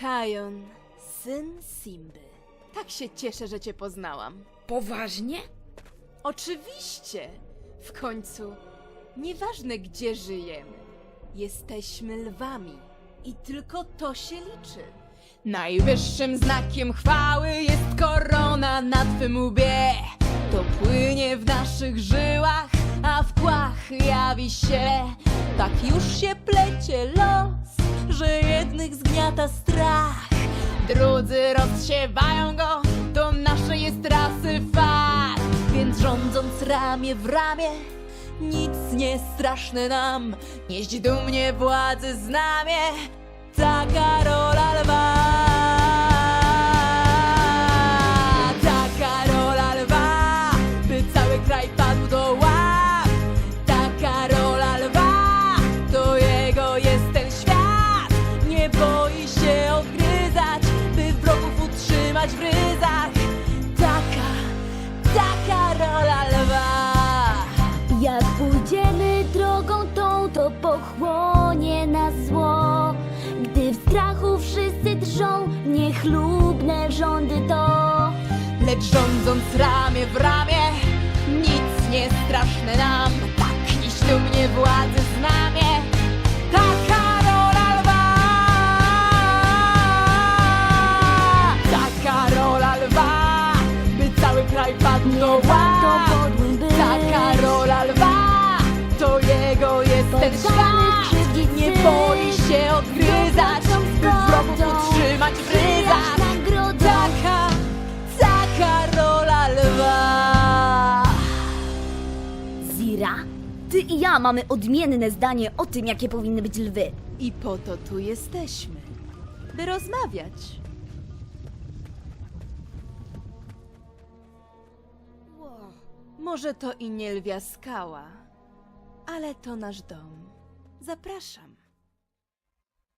Kajon, syn Simby. Tak się cieszę, że cię poznałam. Poważnie? Oczywiście! W końcu, nieważne gdzie żyjemy, jesteśmy lwami i tylko to się liczy. Najwyższym znakiem chwały jest korona na twym łbie. To płynie w naszych żyłach, a w tłach jawi się. Tak już się plecie los, że jednych zgniata strach. Drudzy rozsiewają go, to nasze jest rasy fakt. Więc rządząc ramię w ramię, nic nie straszne nam. Nieść dumnie władzy znamie, taka rola utrzymać w ryzach. Taka, taka rola lwa. Jak pójdziemy drogą tą, to pochłonie nas zło. Gdy w strachu wszyscy drżą, niechlubne rządy to. Lecz rządząc ramię w ramię, nic nie straszne nam. Tak nieść dumnie władzy padł do Nie warto łap. podłym być. Taka rola lwa, to jego jest ten świat. Nie boi się odgryzać, by wrogów utrzymać w ryzach. Taka, taka rola lwa. Zira, ty i ja mamy odmienne zdanie o tym, jakie powinny być lwy. I po to tu jesteśmy, by rozmawiać. Może to i nie lwia skała, ale to nasz dom. Zapraszam.